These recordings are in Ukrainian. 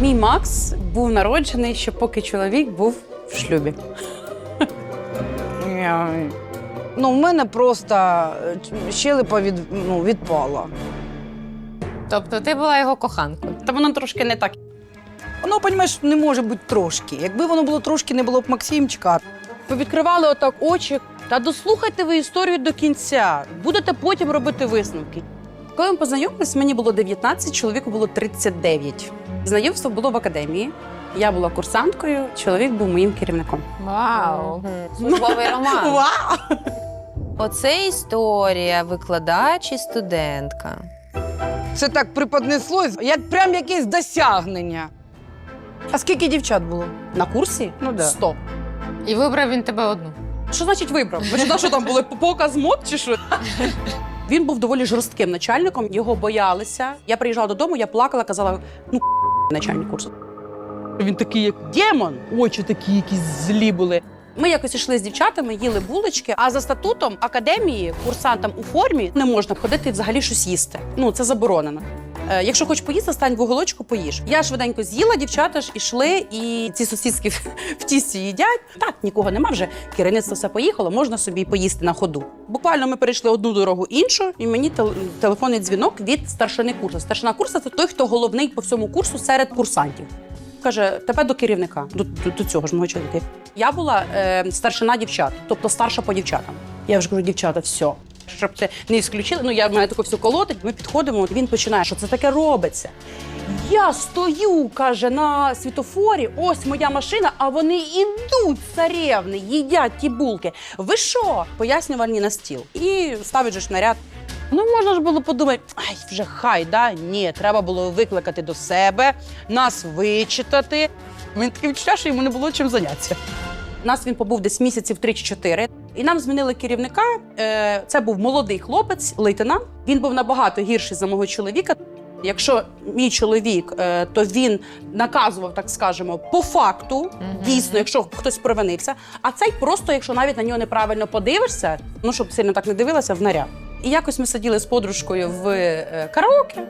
Мій Макс був народжений, ще поки чоловік був в шлюбі. Ну, в мене просто е, щелепа від, ну, відпала. Тобто ти була його коханкою. Та воно трошки не так. Воно, розумієш, не може бути трошки. Якби воно було трошки, не було б Максимчика. Повідкривали отак очі. Та дослухайте ви історію до кінця. Будете потім робити висновки. Коли ми познайомились, мені було 19, чоловіку було 39. Знайомство було в академії. Я була курсанткою, чоловік був моїм керівником. Вау! Службовий роман. Вау! Оце історія, викладач і студентка. Це так приподнеслось, як прям якесь досягнення. А скільки дівчат було? На курсі Ну да. 100. І вибрав він тебе одну. Що значить вибрав? Ви ж що там були показ мод чи що? Він був доволі жорстким начальником, його боялися. Я приїжджала додому, я плакала, казала: ну начальник курсу. Він такий, як демон, очі такі якісь злі були. Ми якось йшли з дівчатами, їли булочки, а за статутом академії курсантам у формі не можна ходити і взагалі щось їсти. Ну це заборонено. Е, Якщо хочеш поїсти, стань в уголочку, поїж. Я швиденько з'їла, дівчата ж ішли, і ці сусідські в тісті їдять. Так, нікого нема вже. Керівництво все поїхало, можна собі поїсти на ходу. Буквально ми перейшли одну дорогу іншу, і мені тел- телефонний дзвінок від старшини курсу. Старшина курсу це той, хто головний по всьому курсу серед курсантів. Каже, тебе до керівника, до, до, до цього ж мого чоловіка. Я була е, старшина дівчат, тобто старша по дівчатам. Я вже кажу, дівчата, все. Щоб це не ісключили. Ну, я мене тако все колотить. Ми підходимо, він починає, що це таке робиться. Я стою, каже, на світофорі, ось моя машина, а вони ідуть, царевни, їдять ті булки. Ви що? Пояснювальні на стіл. І ставить же ж наряд. Ну, можна ж було подумати, ай, вже хай, да? Ні, треба було викликати до себе, нас вичитати. Він таке відчуття, що йому не було чим зайнятися. Нас він побув десь місяців 3 чи 4. І нам змінили керівника. Е, Це був молодий хлопець, лейтенант. Він був набагато гірший за мого чоловіка. Якщо мій чоловік, е, то він наказував, так скажемо, по факту, дійсно, якщо хтось провинився. А цей просто, якщо навіть на нього неправильно подивишся, ну щоб сильно так не дивилася, в наряд. І якось ми сиділи з подружкою в е, караоке.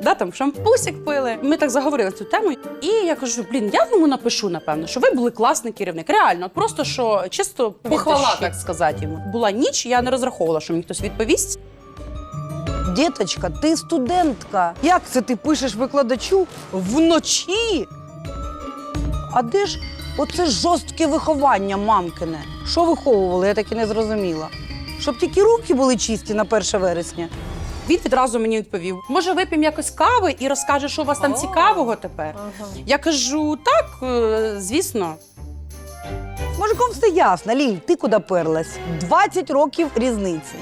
Да, там шампусик пили. Ми так заговорили цю тему. І я кажу: блін, я йому напишу, напевно, що ви були класний керівник. Реально, от просто що чисто похвала, так сказати йому. Була ніч, я не розраховувала, що мені хтось відповість. Діточка, ти студентка. Як це ти пишеш викладачу вночі? А де ж оце жорстке виховання мамкине? Що виховували, я так і не зрозуміла. Щоб тільки руки були чисті на 1 вересня. Він відразу мені відповів: може, вип'ємо якось кави і розкажеш, що у вас там цікавого тепер. Я кажу, так, е, звісно. Може, ком все ясно, Ліль, ти куди перлась? 20 років різниці.